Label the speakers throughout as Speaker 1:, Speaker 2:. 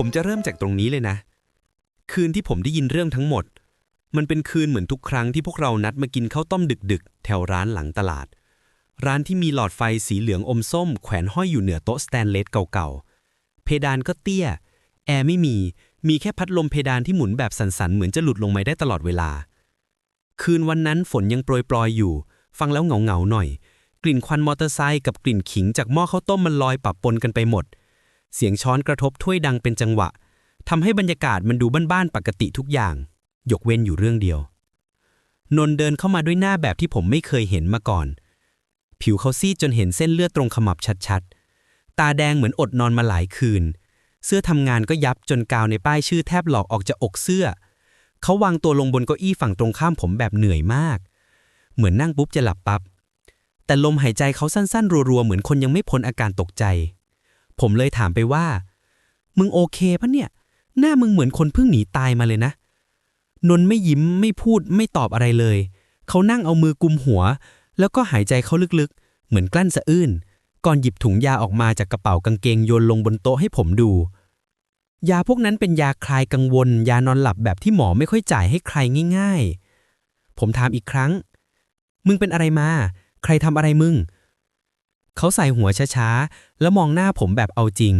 Speaker 1: ผมจะเริ่มจากตรงนี้เลยนะ คืนที่ผมได้ยินเรื่องทั้งหมด มันเป็นคืนเหมือนทุกครั้งที่พวกเรานัดมากินข้าวต้มดึกๆ แถวร้านหลังตลาด ร้านที่มีหลอดไฟสีเหลืองอมส้ม แขวนห้อยอยู่เหนือโต๊ะสแตนเลสเก่าๆ เพดานก็เตี้ย แอร์ไม่มี มีแค่พัดลมเพดานที่หมุนแบบสั่นๆ เหมือนจะหลุดลงมาได้ตลอดเวลา คืนวันนั้นฝนยังโปรยๆอยู่ ฟังแล้วเหงาๆหน่อย กลิ่นควันมอเตอร์ไซค์กับกลิ่นขิงจากหม้อข้าวต้มมันลอยปะปนกันไปหมด เสียงช้อนกระทบถ้วยดังเป็นจังหวะทำให้บรรยากาศมันดูบ้านๆปกติทุกอย่าง ยกเว้นอยู่เรื่องเดียว นนเดินเข้ามาด้วยหน้าแบบที่ผมไม่เคยเห็นมาก่อน ผิวเขาซีดจนเห็นเส้นเลือดตรงขมับชัดๆ ตาแดงเหมือนอดนอนมาหลายคืน เสื้อทำงานก็ยับจนกาวในป้ายชื่อแทบหลอกออกจากอกเสื้อ เขาวางตัวลงบนเก้าอี้ฝั่งตรงข้ามผมแบบเหนื่อยมาก เหมือนนั่งปุ๊บจะหลับปับ๊บแต่ลมหายใจเขาสั้นๆ รัวๆ เหมือนคนยังไม่พ้นอาการตกใจ ผมเลยถามไปว่า มึงโอเคปะเนี่ย หน้ามึงเหมือนคนเพิ่งหนีตายมาเลยนะ นนท์ไม่ยิ้มไม่พูดไม่ตอบอะไรเลย เขานั่งเอามือกุมหัว แล้วก็หายใจเข้าลึกๆ เหมือนกลั้นสะอื้น ก่อนหยิบถุงยาออกมาจากกระเป๋ากางเกงโยนลงบนโต๊ะให้ผมดู ยาพวกนั้นเป็นยาคลายกังวล ยานอนหลับแบบที่หมอไม่ค่อยจ่ายให้ใครง่าย ๆ ผมถามอีกครั้ง มึงเป็นอะไรมา ใครทำอะไรมึง เขาใส่หัวช้าๆ แล้วมองหน้าผมแบบเอาจริง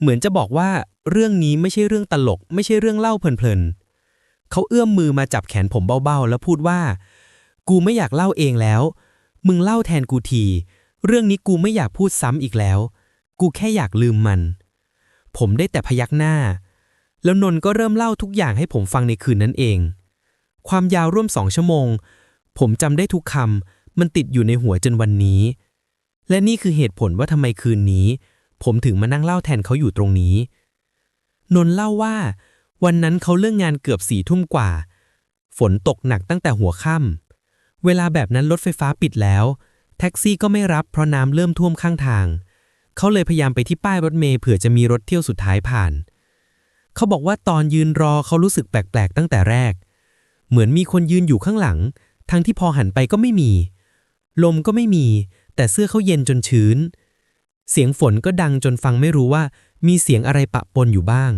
Speaker 1: เหมือนจะบอกว่าเรื่องนี้ไม่ใช่เรื่องตลก ไม่ใช่เรื่องเล่าเพลินๆ เขาเอื้อมมือมาจับแขนผมเบาๆ แล้วพูดว่า กูไม่อยากเล่าเองแล้ว มึงเล่าแทนกูที เรื่องนี้กูไม่อยากพูดซ้ำอีกแล้ว กูแค่อยากลืมมัน ผมได้แต่พยักหน้า แล้วนนท์ก็เริ่มเล่าทุกอย่างให้ผมฟังในคืนนั้นเอง ความยาวร่วมสองชั่วโมง ผมจำได้ทุกคำมันติดอยู่ในหัวจนวันนี้ และนี่คือเหตุผลว่าทำไมคืนนี้ ผมถึงมานั่งเล่าแทนเขาอยู่ตรงนี้ นนท์เล่าว่า วันนั้นเขาเลิกงานเกือบสี่ทุ่มกว่า ฝนตกหนักตั้งแต่หัวค่ำเวลาแบบนั้นรถไฟฟ้าปิดแล้ว แท็กซี่ก็ไม่รับเพราะน้ำเริ่มท่วมข้างทาง เขาเลยพยายามไปที่ป้ายรถเมล์เผื่อจะมีรถเที่ยวสุดท้ายผ่าน เขาบอกว่าตอนยืนรอเขารู้สึกแปลกๆตั้งแต่แรก เหมือนมีคนยืนอยู่ข้างหลัง ทั้งที่พอหันไปก็ไม่มี ลมก็ไม่มี แต่เสื้อเขาเย็นจนชื้น เสียงฝนก็ดังจนฟังไม่รู้ว่า มีเสียงอะไรปะปนอยู่บ้าง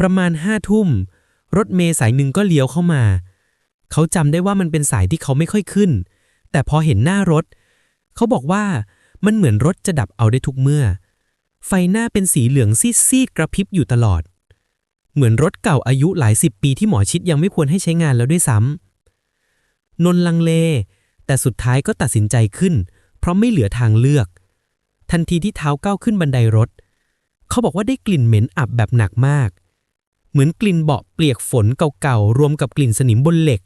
Speaker 1: ประมาณห้าทุ่ม รถเมล์สายหนึ่งก็เลี้ยวเข้ามา เขาจำได้ว่ามันเป็นสายที่เขาไม่ค่อยขึ้น แต่พอเห็นหน้ารถ เขาบอกว่ามันเหมือนรถจะดับเอาได้ทุกเมื่อ ไฟหน้าเป็นสีเหลืองซีดๆกระพริบอยู่ตลอด เหมือนรถเก่าอายุหลายสิบปีที่หมอชิดยังไม่ควรให้ใช้งานแล้วด้วยซ้ำนนลังเล แต่สุดท้ายก็ตัดสินใจขึ้น เพราะไม่เหลือทางเลือก ทันทีที่เท้าก้าวขึ้นบันไดรถ เขาบอกว่าได้กลิ่นเหม็นอับแบบหนักมาก เหมือนกลิ่นเบาะเปียกฝนเก่าๆรวมกับกลิ่นสนิมบนเหล็ก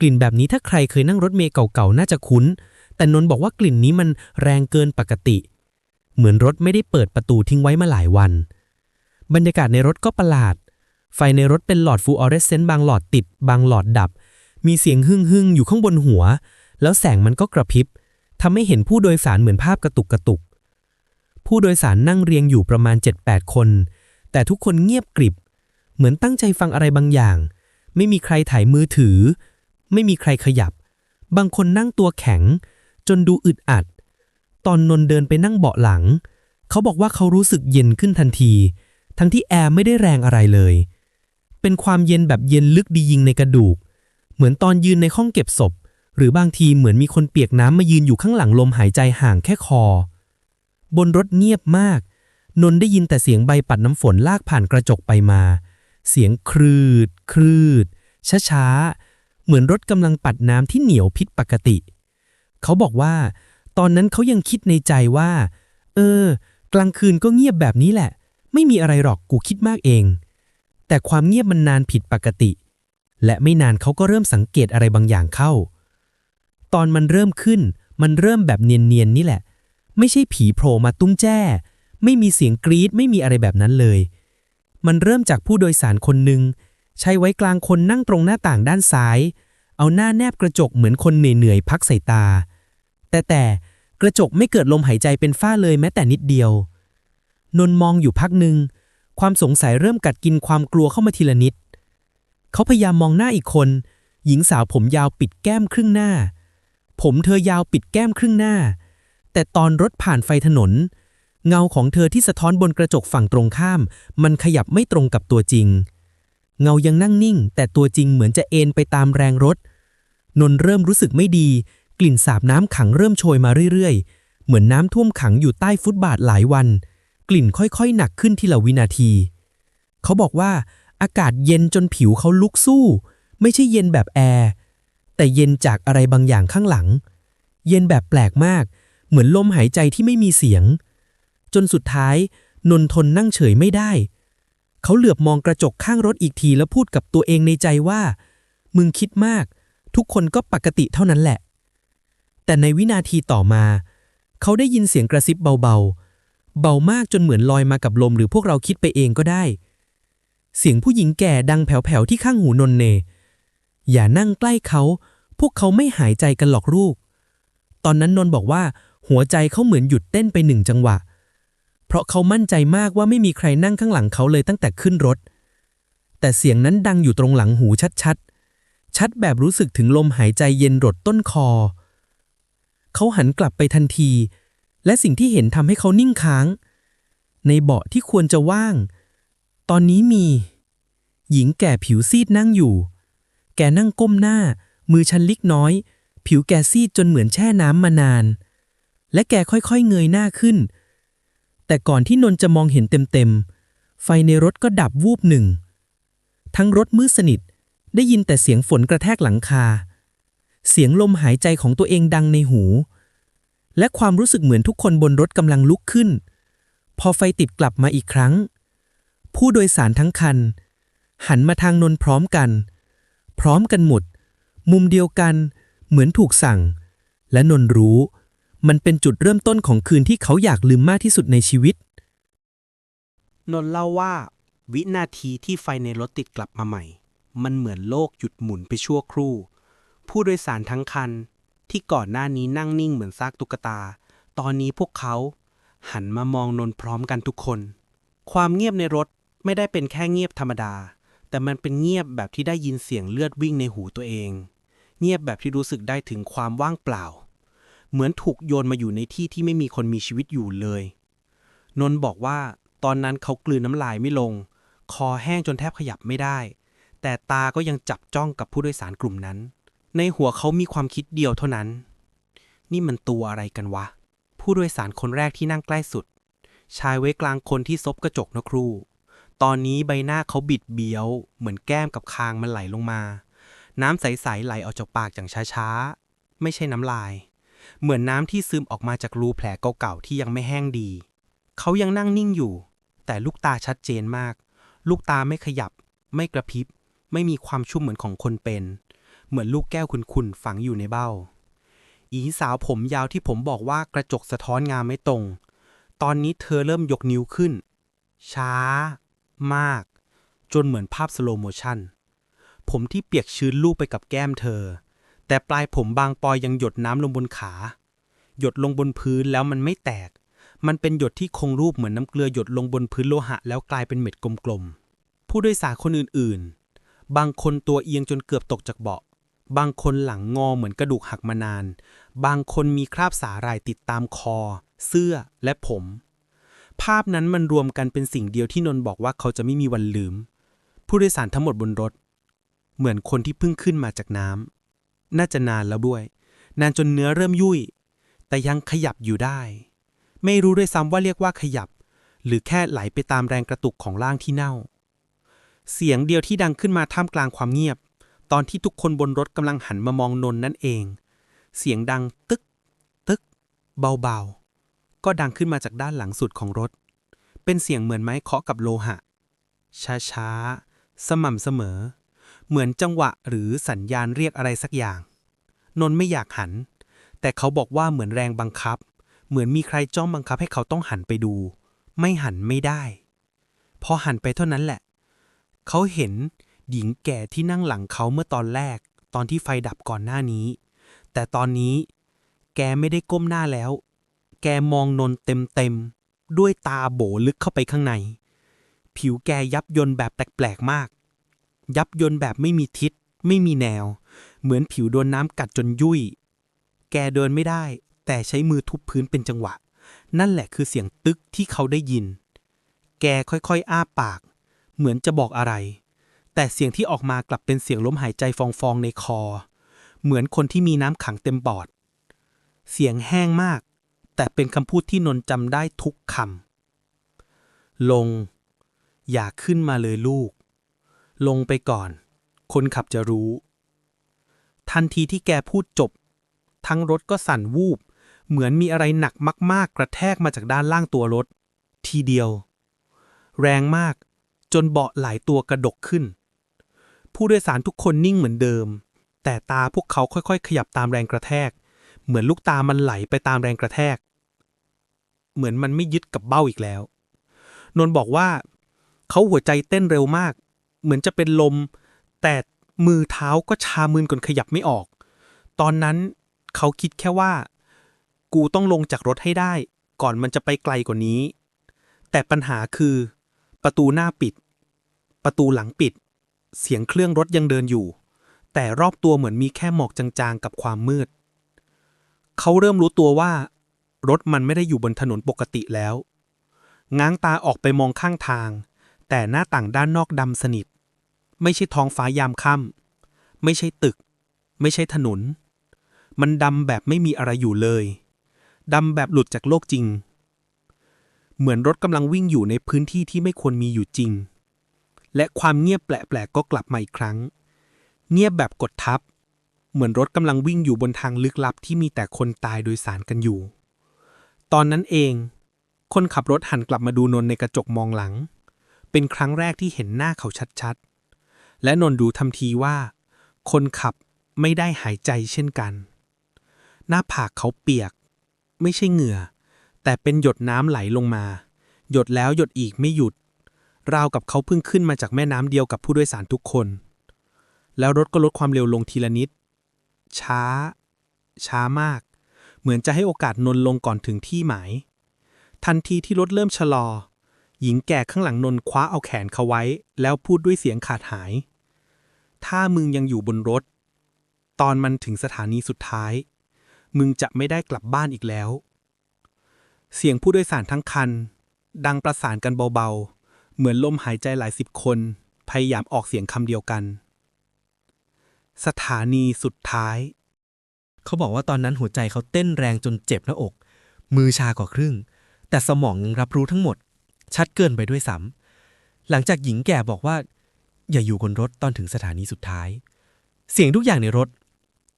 Speaker 1: กลิ่นแบบนี้ถ้าใครเคยนั่งรถเมล์เก่าๆน่าจะคุ้น แต่นนท์บอกว่ากลิ่นนี้มันแรงเกินปกติ เหมือนรถไม่ได้เปิดประตูทิ้งไว้มาหลายวัน บรรยากาศในรถก็ประหลาด ไฟในรถเป็นหลอดฟลูออเรสเซนต์บางหลอดติด บางหลอดดับ มีเสียงหึ่งหึ่งๆอยู่ข้างบนหัว แล้วแสงมันก็กระพริบ ทำให้เห็นผู้โดยสารเหมือนภาพกระตุกกระตุก ผู้โดยสารนั่งเรียงอยู่ประมาณ 7-8 คน แต่ทุกคนเงียบกริบ เหมือนตั้งใจฟังอะไรบางอย่าง ไม่มีใครถ่ายมือถือ ไม่มีใครขยับ บางคนนั่งตัวแข็ง จนดูอึดอัด ตอนนนท์เดินไปนั่งเบาะหลัง เขาบอกว่าเขารู้สึกเย็นขึ้นทันที ทั้งที่แอร์ไม่ได้แรงอะไรเลย เป็นความเย็นแบบเย็นลึกดียิงในกระดูก เหมือนตอนยืนในห้องเก็บศพ หรือบางทีเหมือนมีคนเปียกน้ำมายืนอยู่ข้างหลังลมหายใจห่างแค่คอ บนรถเงียบมาก นนได้ยินแต่เสียงใบปัดน้ำฝนลากผ่านกระจกไปมา เสียงครืด ครืด ช้าๆ เหมือนรถกำลังปัดน้ำที่เหนียวผิดปกติ เขาบอกว่า ตอนนั้นเขายังคิดในใจว่า เออ กลางคืนก็เงียบแบบนี้แหละ ไม่มีอะไรหรอกกูคิดมากเอง แต่ความเงียบมันนานผิดปกติ และไม่นานเขาก็เริ่มสังเกตอะไรบางอย่างเข้า ตอนมันเริ่มขึ้น มันเริ่มแบบเนียนๆนี่แหละ ไม่ใช่ผีโผล่มาตุ้งแจ้ ไม่มีเสียงกรี๊ดไม่มีอะไรแบบนั้นเลย มันเริ่มจากผู้โดยสารคนหนึ่งใช้ไว้กลางคนนั่งตรงหน้าต่างด้านซ้าย เอาหน้าแนบกระจกเหมือนคนเหนื่อยๆพักสายตา แต่แต่กระจกไม่เกิดลมหายใจเป็นฝ้าเลยแม้แต่นิดเดียวนนท์มองอยู่พักหนึ่งความสงสัยเริ่มกัดกินความกลัวเข้ามาทีละนิด เขาพยายามมองหน้าอีกคน หญิงสาวผมยาวปิดแก้มครึ่งหน้า ผมเธอยาวปิดแก้มครึ่งหน้า แต่ตอนรถผ่านไฟถนน เงาของเธอที่สะท้อนบนกระจกฝั่งตรงข้าม มันขยับไม่ตรงกับตัวจริง เงายังนั่งนิ่ง แต่ตัวจริงเหมือนจะเอ็นไปตามแรงรถ นนเริ่มรู้สึกไม่ดี กลิ่นสาบน้ำขังเริ่มโชยมาเรื่อยๆ เหมือนน้ำท่วมขังอยู่ใต้ฟุตบาทหลายวัน กลิ่นค่อยๆ หนักขึ้นทีละวินาที เขาบอกว่า อากาศเย็นจนผิวเขาลุกสู้ ไม่ใช่เย็นแบบแอร์ แต่เย็นจากอะไรบางอย่างข้างหลัง เย็นแบบแปลกมาก เหมือนลมหายใจที่ไม่มีเสียง จนสุดท้ายนนทนนั่งเฉยไม่ได้ เขาเหลือบมองกระจกข้างรถอีกทีแล้วพูดกับตัวเองในใจว่า มึงคิดมาก ทุกคนก็ปกติเท่านั้นแหละ แต่ในวินาทีต่อมา เขาได้ยินเสียงกระซิบเบาๆ เบามากจนเหมือนลอยมากับลมหรือพวกเราคิดไปเองก็ได้ เสียงผู้หญิงแก่ดังแผ่วๆที่ข้างหูนนเน อย่านั่งใกล้เขา พวกเขาไม่หายใจกันหรอกลูก ตอนนั้นนนท์บอกว่า หัวใจเขาเหมือนหยุดเต้นไปหนึ่งจังหวะ เพราะเขามั่นใจมากว่าไม่มีใครนั่งข้างหลังเขาเลยตั้งแต่ขึ้นรถ แต่เสียงนั้นดังอยู่ตรงหลังหูชัดๆ ชัดแบบรู้สึกถึงลมหายใจเย็นรดต้นคอ เขาหันกลับไปทันที และสิ่งที่เห็นทำให้เขานิ่งค้าง ในเบาะที่ควรจะว่าง ตอนนี้มี หญิงแก่ผิวซีดนั่งอยู่ แกนั่งก้มหน้า มือชันลิกน้อย ผิวแกซีดจนเหมือนแช่น้ำมานาน และแกค่อยๆเงยหน้าขึ้น แต่ก่อนที่นนจะมองเห็นเต็มๆ ไฟในรถก็ดับวูบหนึ่ง ทั้งรถมืดสนิทได้ยินแต่เสียงฝนกระแทกหลังคา เสียงลมหายใจของตัวเองดังในหู และความรู้สึกเหมือนทุกคนบนรถกำลังลุกขึ้น พอไฟติดกลับมาอีกครั้ง ผู้โดยสารทั้งคัน หันมาทางนนพร้อมกัน พร้อมกันหมด มุมเดียวกัน เหมือนถูกสั่ง และนนรู้ มันเป็นจุดเริ่มต้นของคืนที่เขาอยากลืมมากที่สุดในชีวิต
Speaker 2: นนเล่าว่า วินาทีที่ไฟในรถติดกลับมาใหม่ มันเหมือนโลกหยุดหมุนไปชั่วครู่ ผู้โดยสารทั้งคัน ที่ก่อนหน้านี้นั่งนิ่งเหมือนซากตุ๊กตา ตอนนี้พวกเขา หันมามองนนพร้อมกันทุกคน ความเงียบในรถไม่ได้เป็นแค่เงียบธรรมดา แต่มันเป็นเงียบแบบที่ได้ยินเสียงเลือดวิ่งในหูตัวเอง เงียบแบบที่รู้สึกได้ถึงความว่างเปล่า เหมือนถูกโยนมาอยู่ในที่ที่ไม่มีคนมีชีวิตอยู่เลย นนท์บอกว่าตอนนั้นเขากลืนน้ำลายไม่ลง คอแห้งจนแทบขยับไม่ได้ แต่ตาก็ยังจับจ้องกับผู้โดยสารกลุ่มนั้น ในหัวเขามีความคิดเดียวเท่านั้น นี่มันตัวอะไรกันวะ ผู้โดยสารคนแรกที่นั่งใกล้สุด ชายไว้กลางคนที่ซบกระจกนะครู ตอนนี้ใบหน้าเขาบิดเบี้ยว เหมือนแก้มกับคางมันไหลลงมา น้ำใสๆไหลออกจากปากอย่างช้าๆ ไม่ใช่น้ำลาย เหมือนน้ำที่ซึมออกมาจากรูแผลเก่าๆที่ยังไม่แห้งดี เขายังนั่งนิ่งอยู่ แต่ลูกตาชัดเจนมาก ลูกตาไม่ขยับ ไม่กระพริบ ไม่มีความชุ่มเหมือนของคนเป็น เหมือนลูกแก้วขุ่นๆฝังอยู่ในเบ้าอีสาวผมยาวที่ผมบอกว่ากระจกสะท้อนงามไม่ตรง ตอนนี้เธอเริ่มยกนิ้วขึ้น ช้า มาก จนเหมือนภาพสโลโมชันผมที่เปียกชื้นลูบไปกับแก้มเธอ แต่ปลายผมบางปอยยังหยดน้ำลงบนขา หยดลงบนพื้นแล้วมันไม่แตก มันเป็นหยดที่คงรูปเหมือนน้ำเกลือหยดลงบนพื้นโลหะแล้วกลายเป็นเม็ดกลมๆ ผู้โดยสารคนอื่นๆ บางคนตัวเอียงจนเกือบตกจากเบาะ บางคนหลังงอเหมือนกระดูกหักมานาน บางคนมีคราบสาหร่ายติดตามคอ เสื้อและผม ภาพนั้นมันรวมกันเป็นสิ่งเดียวที่นนท์บอกว่าเขาจะไม่มีวันลืม ผู้โดยสารทั้งหมดบนรถ เหมือนคนที่เพิ่งขึ้นมาจากน้ำน่าจะนานแล้วด้วย นานจนเนื้อเริ่มยุ่ย แต่ยังขยับอยู่ได้ ไม่รู้ด้วยซ้ำว่าเรียกว่าขยับ หรือแค่ไหลไปตามแรงกระตุกของร่างที่เน่า เสียงเดียวที่ดังขึ้นมาท่ามกลางความเงียบ ตอนที่ทุกคนบนรถกำลังหันมามองนนท์นั่นเอง เสียงดังตึก ตึก เบาๆ ก็ดังขึ้นมาจากด้านหลังสุดของรถ เป็นเสียงเหมือนไม้เคาะกับโลหะ ช้าๆ สม่ำเสมอ เหมือนจังหวะหรือสัญญาณเรียกอะไรสักอย่าง นนท์ไม่อยากหัน แต่เขาบอกว่าเหมือนแรงบังคับ เหมือนมีใครจ้องบังคับให้เขาต้องหันไปดู ไม่หันไม่ได้ พอหันไปเท่านั้นแหละ เขาเห็นหญิงแก่ที่นั่งหลังเขาเมื่อตอนแรก ตอนที่ไฟดับก่อนหน้านี้ แต่ตอนนี้แกไม่ได้ก้มหน้าแล้ว แกมองนนเต็มเต็มๆ ด้วยตาโบลึกเข้าไปข้างใน ผิวแกยับยนแบบแปลกๆมาก ยับยนแบบไม่มีทิศ ไม่มีแนว เหมือนผิวโดนน้ำกัดจนยุ่ย แกเดินไม่ได้ แต่ใช้มือทุบพื้นเป็นจังหวะ นั่นแหละคือเสียงตึกที่เขาได้ยิน แกค่อยๆ อ้าปาก เหมือนจะบอกอะไร แต่เสียงที่ออกมากลับเป็นเสียงลมหายใจฟองๆในคอ เหมือนคนที่มีน้ำขังเต็มปอด เสียงแห้งมาก แต่เป็นคำพูดที่นนท์จำได้ทุกคำ ลง อย่าขึ้นมาเลยลูก ลงไปก่อน คนขับจะรู้ ทันทีที่แกพูดจบ ทั้งรถก็สั่นวูบ เหมือนมีอะไรหนักมากๆ กระแทกมาจากด้านล่างตัวรถ ทีเดียว แรงมากจนเบาะหลายตัวกระดกขึ้น ผู้โดยสารทุกคนนิ่งเหมือนเดิม แต่ตาพวกเขาค่อยๆ ขยับตามแรงกระแทก เหมือนลูกตามันไหลไปตามแรงกระแทก เหมือนมันไม่ยึดกับเบ้าอีกแล้ว นนท์บอกว่า เขาหัวใจเต้นเร็วมาก เหมือนจะเป็นลม แต่มือเท้าก็ชามืนจนขยับไม่ออก ตอนนั้นเขาคิดแค่ว่า กูต้องลงจากรถให้ได้ ก่อนมันจะไปไกลกว่านี้ แต่ปัญหาคือ ประตูหน้าปิด ประตูหลังปิด เสียงเครื่องรถยังเดินอยู่ แต่รอบตัวเหมือนมีแค่หมอกจางๆกับความมืด เขาเริ่มรู้ตัวว่ารถมันไม่ได้อยู่บนถนนปกติแล้ว ง้างตาออกไปมองข้างทาง แต่หน้าต่างด้านนอกดำสนิท ไม่ใช่ท้องฟ้ายามค่ำไม่ใช่ตึก ไม่ใช่ถนน มันดำแบบไม่มีอะไรอยู่เลยดำแบบหลุดจากโลกจริง เหมือนรถกำลังวิ่งอยู่ในพื้นที่ที่ไม่ควรมีอยู่จริง และความเงียบแปลกๆก็กลับมาอีกครั้ง เงียบแบบกดทับ เหมือนรถกำลังวิ่งอยู่บนทางลึกลับที่มีแต่คนตายโดยสารกันอยู่ ตอนนั้นเอง คนขับรถหันกลับมาดูนนท์ในกระจกมองหลัง เป็นครั้งแรกที่เห็นหน้าเขาชัดๆ และนนท์ดูทำทีว่า คนขับไม่ได้หายใจเช่นกัน หน้าผากเขาเปียก ไม่ใช่เหงื่อ แต่เป็นหยดน้ำไหลลงมา หยดแล้วหยดอีกไม่หยุด ราวกับเขาเพิ่งขึ้นมาจากแม่น้ำเดียวกับผู้โดยสารทุกคน แล้วรถก็ลดความเร็วลงทีละนิด ช้า ช้ามาก เหมือนจะให้โอกาสนนท์ลงก่อนถึงที่หมาย ทันทีที่รถเริ่มชะลอ หญิงแก่ข้างหลังนนท์คว้าเอาแขนเขาไว้ แล้วพูดด้วยเสียงขาดหาย ถ้ามึงยังอยู่บนรถ ตอนมันถึงสถานีสุดท้าย มึงจะไม่ได้กลับบ้านอีกแล้ว เสียงผู้โดยสารทั้งคัน ดังประสานกันเบาๆ เหมือนลมหายใจหลายสิบคน พยายามออกเสียงคำเดียวกัน สถานีสุดท้าย
Speaker 1: เขาบอกว่าตอนนั้นหัวใจเขาเต้นแรงจนเจ็บหน้าอก มือชากว่าครึ่ง แต่สมองยังรับรู้ทั้งหมด ชัดเกินไปด้วยซ้ำหลังจากหญิงแก่บอกว่า อย่าอยู่บนรถตอนถึงสถานีสุดท้าย เสียงทุกอย่างในรถ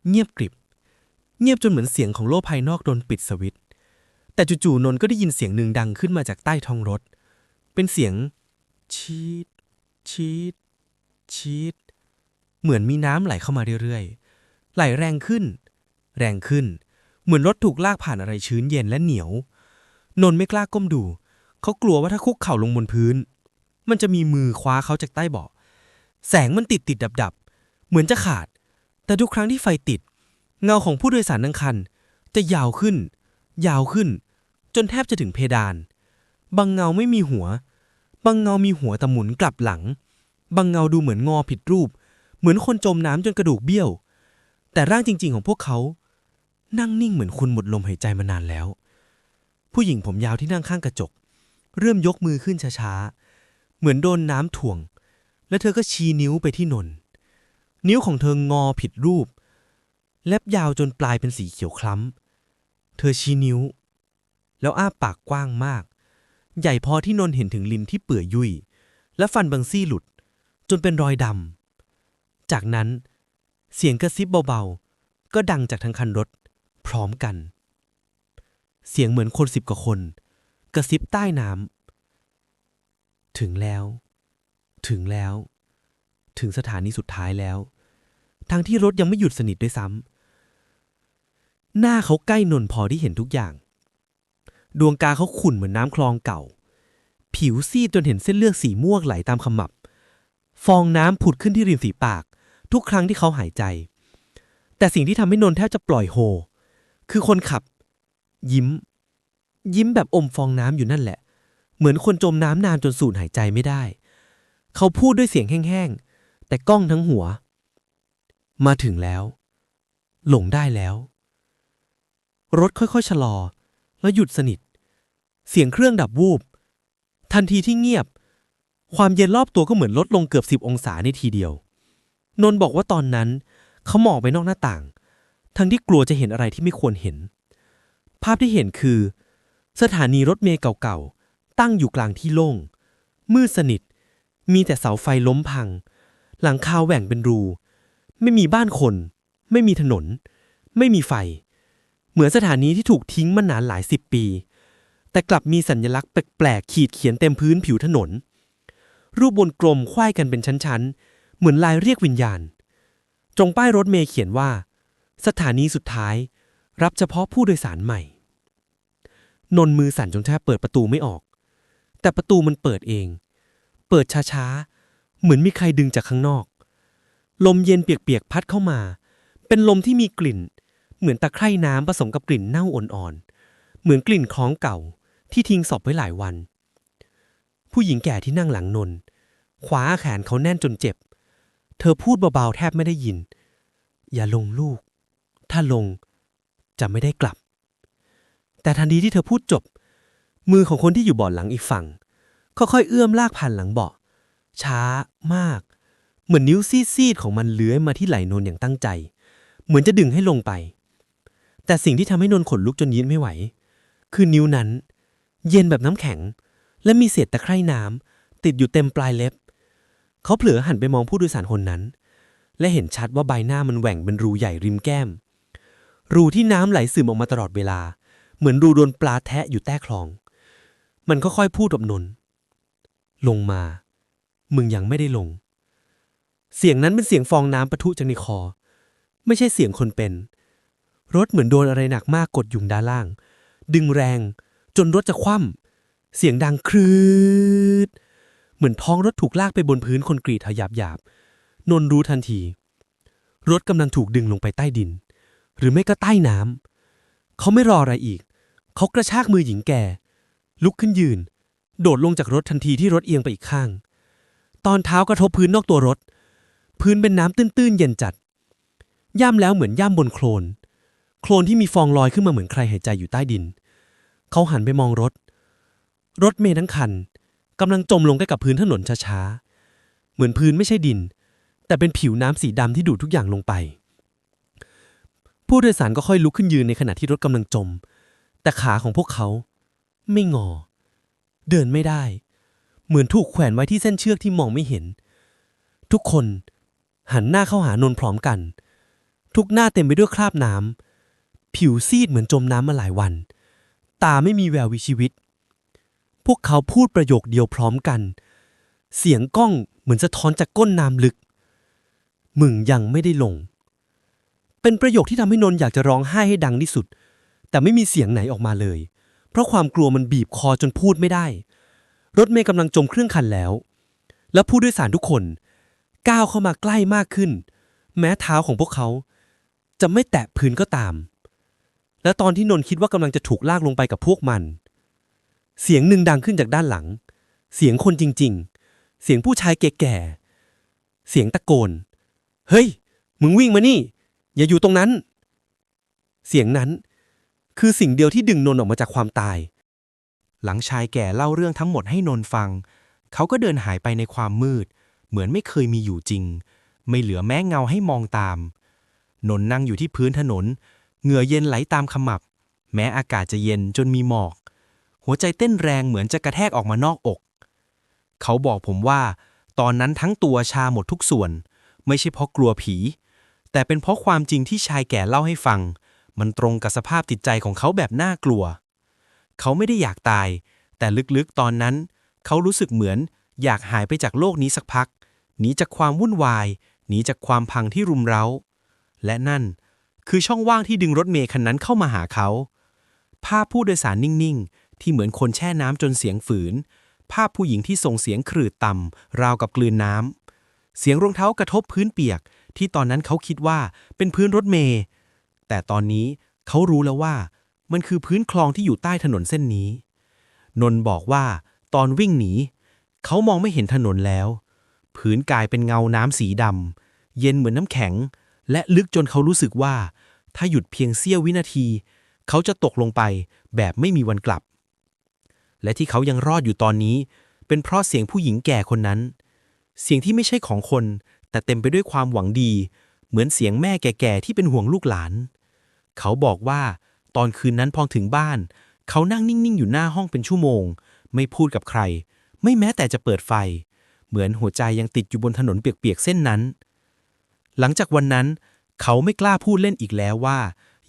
Speaker 1: เงียบกริบ เงียบจนเหมือนเสียงของโลกภายนอกโดนปิดสวิตช์แต่จู่ๆนนท์ก็ได้ยินเสียงหนึ่งดังขึ้นมาจากใต้ท้องรถ เป็นเสียงชีดชีดชีด เหมือนมีน้ำไหลเข้ามาเรื่อยๆ ไหลแรงขึ้น แรงขึ้น เหมือนรถถูกลากผ่านอะไรชื้นเย็นและเหนียว นนไม่กล้าก้มดู เขากลัวว่าถ้าคุกเข่าลงบนพื้น มันจะมีมือคว้าเขาจากใต้เบาะแสงมันติดติดดับดับ เหมือนจะขาด แต่ทุกครั้งที่ไฟติด เงาของผู้โดยสารทั้งคัน จะยาวขึ้น ยาวขึ้น จนแทบจะถึงเพดาน บางเงาไม่มีหัว บางเงามีหัวแต่หมุนกลับหลัง บางเงาดูเหมือนงอผิดรูป เหมือนคนจมน้ำจนกระดูกเบี้ยว แต่ร่างจริง ๆ ของพวกเขา นั่งนิ่งเหมือนคนหมดลมหายใจมานานแล้ว ผู้หญิงผมยาวที่นั่งข้างกระจก เริ่มยกมือขึ้นช้าๆ เหมือนโดนน้ำถ่วง และเธอก็ชี้นิ้วไปที่นน นิ้วของเธองอผิดรูป เล็บยาวจนปลายเป็นสีเขียวคล้ำ เธอชี้นิ้ว แล้วอ้าปากกว้างมาก ใหญ่พอที่นนเห็นถึงลิ้นที่เปื่อยยุ่ยและฟันบางซี่หลุด จนเป็นรอยดำ จากนั้นเสียงกระซิบเบาๆ ก็ดังจากทั้งคันรถ พร้อมกัน เสียงเหมือนคนสิบกว่าคน กระซิบใต้น้ำถึงแล้ว ถึงแล้ว ถึงสถานีสุดท้ายแล้ว ทั้งที่รถยังไม่หยุดสนิทด้วยซ้ำหน้าเขาใกล้นนพอที่เห็นทุกอย่าง ดวงตาเขาขุ่นเหมือนน้ำคลองเก่า ผิวซีดจนเห็นเส้นเลือดสีม่วงไหลตามขมับ ฟองน้ำผุดขึ้นที่ริมฝีปาก ทุกครั้งที่เขาหายใจ แต่สิ่งที่ทำให้นนท์แทบจะปล่อยโฮ คือคนขับ ยิ้ม ยิ้มแบบอมฟองน้ำอยู่นั่นแหละ เหมือนคนจมน้ำนานจนสูดหายใจไม่ได้ เขาพูดด้วยเสียงแห้งๆ แต่ก้องทั้งหัว มาถึงแล้ว หลงได้แล้ว รถค่อยๆชะลอ แล้วหยุดสนิท เสียงเครื่องดับวูบ ทันทีที่เงียบ ความเย็นรอบตัวก็เหมือนลดลงเกือบสิบองศาในทีเดียว นนบอกว่าตอนนั้น เขามองไปนอกหน้าต่าง ทั้งที่กลัวจะเห็นอะไรที่ไม่ควรเห็น ภาพที่เห็นคือ สถานีรถเมล์เก่าๆ ตั้งอยู่กลางที่โล่ง มืดสนิท มีแต่เสาไฟล้มพัง หลังคาแหว่งเป็นรู ไม่มีบ้านคน ไม่มีถนน ไม่มีไฟ เหมือนสถานีที่ถูกทิ้งมานานหลายสิบปี แต่กลับมีสัญลักษณ์แปลกๆขีดเขียนเต็มพื้นผิวถนน รูปบนกลมควายกันเป็นชั้นๆ เหมือนลายเรียกวิญญาณ ตรงป้ายรถเมล์เขียนว่า สถานีสุดท้าย รับเฉพาะผู้โดยสารใหม่ นนมือสั่นจนแทบเปิดประตูไม่ออก แต่ประตูมันเปิดเอง เปิดช้าๆ เหมือนมีใครดึงจากข้างนอก ลมเย็นเปียกๆพัดเข้ามา เป็นลมที่มีกลิ่น เหมือนตะไคร่น้ำผสมกับกลิ่นเน่าอ่อนๆ เหมือนกลิ่นคล้องเก่าที่ทิ้งศพไว้หลายวัน ผู้หญิงแก่ที่นั่งหลังนนขว้าแขนเขาแน่นจนเจ็บ เธอพูดเบาๆแทบไม่ได้ยิน อย่าลงลูก ถ้าลงจะไม่ได้กลับ แต่ทันทีที่เธอพูดจบ มือของคนที่อยู่เบาะหลังอีกฝั่ง ค่อยๆเอื้อมลากผ่านหลังเบาะ ช้ามาก เหมือนนิ้วซีดๆของมันเลื้อยมาที่ไหล่นนอย่างตั้งใจ เหมือนจะดึงให้ลงไป แต่สิ่งที่ทำให้นนขนลุกจนยืนไม่ไหว คือนิ้วนั้น เย็นแบบน้ำแข็ง และมีเศษตะไคร่น้ำติดอยู่เต็มปลายเล็บ เขาเผลอหันไปมองผู้โดยสารคนนั้น และเห็นชัดว่าใบหน้ามันแหว่งเป็นรูใหญ่ริมแก้ม รูที่น้ำไหลซึมออกมาตลอดเวลา เหมือนรูโดนปลาแทะอยู่ใต้คลอง มันค่อยๆพูดกับนนลงมา มึงยังไม่ได้ลง เสียงนั้นเป็นเสียงฟองน้ำปะทุจากในคอ ไม่ใช่เสียงคนเป็น รถเหมือนโดนอะไรหนักมากกดยู่ด้านล่าง ดึงแรง จนรถจะคว่ำเสียงดังครืด เหมือนท้องรถถูกลากไปบนพื้นคอนกรีตหยาบหยาบนนรู้ทันที รถกำลังถูกดึงลงไปใต้ดิน หรือไม่ก็ใต้น้ำเขาไม่รออะไรอีก เขากระชากมือหญิงแก่ ลุกขึ้นยืน โดดลงจากรถทันทีที่รถเอียงไปอีกข้าง ตอนเท้ากระทบพื้นนอกตัวรถ พื้นเป็นน้ำตื้นๆเย็นจัด ย่ำแล้วเหมือนย่ำบนโคลน โคลนที่มีฟองลอยขึ้นมาเหมือนใครหายใจอยู่ใต้ดิน เขาหันไปมองรถ รถเมล์ทั้งคัน กำลังจมลงใกล้กับพื้นถนนช้าๆ เหมือนพื้นไม่ใช่ดิน แต่เป็นผิวน้ำสีดำที่ดูดทุกอย่างลงไป ผู้โดยสารก็ค่อยลุกขึ้นยืนในขณะที่รถกำลังจม แต่ขาของพวกเขา ไม่งอ เดินไม่ได้ เหมือนถูกแขวนไว้ที่เส้นเชือกที่มองไม่เห็น ทุกคนหันหน้าเข้าหานนท์พร้อมกัน ทุกหน้าเต็มไปด้วยคราบน้ำผิวซีดเหมือนจมน้ำมาหลายวัน ตาไม่มีแวววิชีวิต พวกเขาพูดประโยคเดียวพร้อมกัน เสียงก้องเหมือนสะท้อนจากก้นน้ำลึก มึงยังไม่ได้ลง เป็นประโยคที่ทำให้นนท์อยากจะร้องไห้ให้ดังที่สุด แต่ไม่มีเสียงไหนออกมาเลย เพราะความกลัวมันบีบคอจนพูดไม่ได้ รถเมย์กำลังจมเครื่องคันแล้ว และผู้โดยสารทุกคน ก้าวเข้ามาใกล้มากขึ้น แม้เท้าของพวกเขา จะไม่แตะพื้นก็ตาม และตอนที่นนท์คิดว่ากำลังจะถูกลากลงไปกับพวกมัน เสียงหนึ่งดังขึ้นจากด้านหลัง เสียงคนจริง ๆ เสียงผู้ชายแก่ๆ เสียงตะโกน เฮ้ย มึงวิ่งมานี่ อย่าอยู่ตรงนั้น เสียงนั้น คือสิ่งเดียวที่ดึงนนท์ออกมาจากความตาย
Speaker 3: หลังชายแก่เล่าเรื่องทั้งหมดให้นนท์ฟัง เขาก็เดินหายไปในความมืด เหมือนไม่เคยมีอยู่จริง ไม่เหลือแม้เงาให้มองตาม นนท์นั่งอยู่ที่พื้นถนน เหงื่อเย็นไหลตามขมับ แม้อากาศจะเย็นจนมีหมอก หัวใจเต้นแรงเหมือนจะกระแทกออกมานอกอก เขาบอกผมว่า ตอนนั้นทั้งตัวชาหมดทุกส่วน ไม่ใช่เพราะกลัวผี แต่เป็นเพราะความจริงที่ชายแก่เล่าให้ฟัง มันตรงกับสภาพจิตใจของเขาแบบน่ากลัว เขาไม่ได้อยากตาย แต่ลึกๆตอนนั้น เขารู้สึกเหมือนอยากหายไปจากโลกนี้สักพัก หนีจากความวุ่นวาย หนีจากความพังที่รุมเร้า และนั่นคือช่องว่างที่ดึงรถเมล์คันนั้นเข้ามาหาเขา ภาพผู้โดยสารนิ่ง ๆ ที่เหมือนคนแช่น้ำจนเสียงฝืน ภาพผู้หญิงที่ส่งเสียงขรืดต่ำราวกับกลืนน้ำ เสียงรองเท้ากระทบพื้นเปียก ที่ตอนนั้นเขาคิดว่าเป็นพื้นรถเมล์แต่ตอนนี้เขารู้แล้วว่า มันคือพื้นคลองที่อยู่ใต้ถนนเส้นนี้ นนท์บอกว่า ตอนวิ่งหนี เขามองไม่เห็นถนนแล้วพื้นกลายเป็นเงาน้ำสีดำเย็นเหมือนน้ำแข็ง และลึกจนเขารู้สึกว่า ถ้าหยุดเพียงเสี้ยววินาที เขาจะตกลงไปแบบไม่มีวันกลับ
Speaker 1: และที่เขายังรอดอยู่ตอนนี้ เป็นเพราะเสียงผู้หญิงแก่คนนั้น เสียงที่ไม่ใช่ของคน แต่เต็มไปด้วยความหวังดี เหมือนเสียงแม่แก่ๆที่เป็นห่วงลูกหลาน เขาบอกว่า ตอนคืนนั้นพอถึงบ้าน เขานั่งนิ่งๆอยู่หน้าห้องเป็นชั่วโมง ไม่พูดกับใคร ไม่แม้แต่จะเปิดไฟ เหมือนหัวใจยังติดอยู่บนถนนเปียกๆเส้นนั้น หลังจากวันนั้น เขาไม่กล้าพูดเล่นอีกแล้วว่า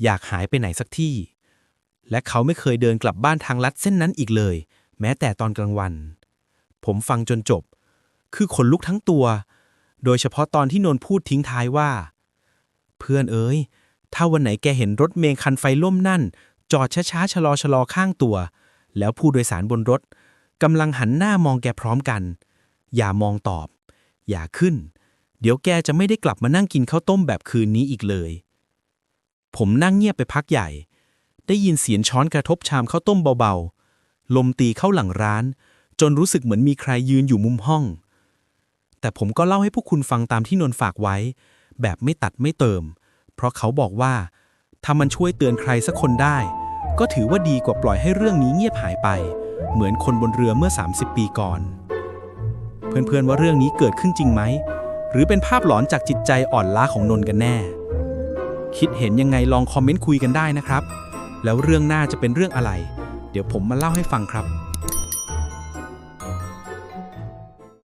Speaker 1: อยากหายไปไหนสักที่ และเขาไม่เคยเดินกลับบ้านทางลัดเส้นนั้นอีกเลย แม้แต่ตอนกลางวัน ผมฟังจนจบ คือขนลุกทั้งตัว โดยเฉพาะตอนที่นนพูดทิ้งท้ายว่า เพื่อนเอ๋ยถ้าวันไหนแกเห็นรถเมงคันไฟล่มนั่น จอดช้าๆชะลอชะลอข้างตัว แล้วผู้โดยสารบนรถกำลังหันหน้ามองแกพร้อมกัน อย่ามองตอบ อย่าขึ้น เดี๋ยวแกจะไม่ได้กลับมานั่งกินข้าวต้มแบบคืนนี้อีกเลย ผมนั่งเงียบไปพักใหญ่ ได้ยินเสียงช้อนกระทบชามข้าวต้มเบาๆ ลมตีเข้าหลังร้าน จนรู้สึกเหมือนมีใครยืนอยู่มุมห้อง แต่ผมก็เล่าให้พวกคุณฟังตามที่นน์ฝากไว้ แบบไม่ตัดไม่เติม เพราะเขาบอกว่า ถ้ามันช่วยเตือนใครสักคนได้ ก็ถือว่าดีกว่าปล่อยให้เรื่องนี้เงียบหายไป เหมือนคนบนเรือเมื่อ 30 ปีก่อน เพื่อนๆว่าเรื่องนี้เกิดขึ้นจริงไหมหรือเป็นภาพหลอนจากจิตใจอ่อนล้าของนน์กันแน่ คิดเห็นยังไงลองคอมเมนต์คุยกันได้นะครับ แล้วเรื่องหน้าจะเป็นเรื่องอะไร เดี๋ยวผมมาเล่าให้ฟังครับ